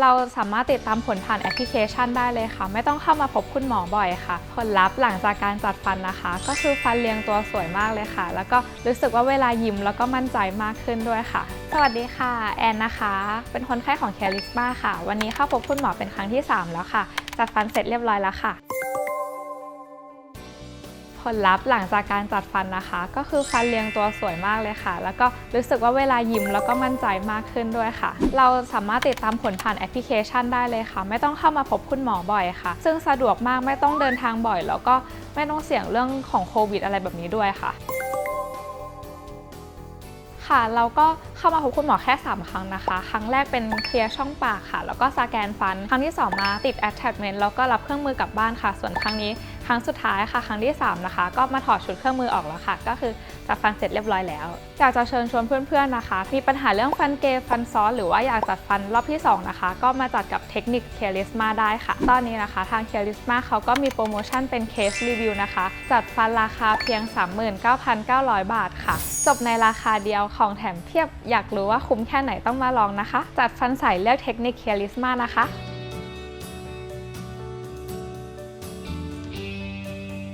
เราสามารถติดตามผลผ่านแอปพลิเคชันได้เลยค่ะ ไม่ต้องเข้ามาพบคุณหมอบ่อยค่ะ ผลลัพธ์หลังจากการจัดฟันนะคะ ก็คือฟันเรียงตัวสวยมากเลยค่ะ แล้วก็รู้สึกว่าเวลายิ้มแล้วก็มั่นใจมากขึ้นด้วยค่ะ สวัสดีค่ะ แอนนะคะ เป็นคนไข้ของแคลิสมาค่ะ วันนี้เข้าพบคุณหมอเป็นครั้งที่ 3 แล้วค่ะ จัดฟันเสร็จเรียบร้อยแล้วค่ะ ผลลัพธ์หลังจากการจัดฟันนะคะ ก็คือฟันเรียงตัวสวยมากเลยค่ะ แล้วก็รู้สึกว่าเวลายิ้มแล้วก็มั่นใจมากขึ้นด้วยค่ะ เราสามารถติดตามผลผ่านแอปพลิเคชันได้เลยค่ะ ไม่ต้องเข้ามาพบคุณหมอบ่อยค่ะ ซึ่งสะดวกมากไม่ต้องเดินทางบ่อย แล้วก็ไม่ต้องเสี่ยงเรื่องของโควิด อะไรแบบนี้ด้วยค่ะค่ะเราก็เข้ามาพบคุณหมอแค่ 3 ครั้งนะคะ ครั้งแรกเป็นเคลียร์ช่องปากค่ะ แล้วก็สแกนฟัน ครั้งที่ 2 มาติด attachment แล้วก็รับเครื่องมือกลับบ้านค่ะ ส่วนครั้งนี้ รั้งสุดท้ายค่ะครั้งที่ 3 นะคะ ก็มาถอดชุดเครื่องมือออกแล้วค่ะ ก็คือจัดฟันเสร็จเรียบร้อยแล้ว อยากจะเชิญชวนเพื่อนๆนะคะ มีปัญหาเรื่องฟันเกยฟันซ้อนหรือว่าอยากจัดฟันรอบที่ 2 นะคะ ก็มาจัดกับเทคนิคเคลิสมาได้ค่ะ ตอนนี้นะคะทางเคลิสมาเขาก็มีโปรโมชั่นเป็นเคสรีวิวนะคะ จัดฟันราคาเพียง 39,900 บาทค่ะ จบในราคาเดียวของแถมเพียบ อยากรู้ว่าคุ้มแค่ไหนต้องมาลองนะคะ จัดฟันใสเลือกเทคนิคเคลิสมานะคะ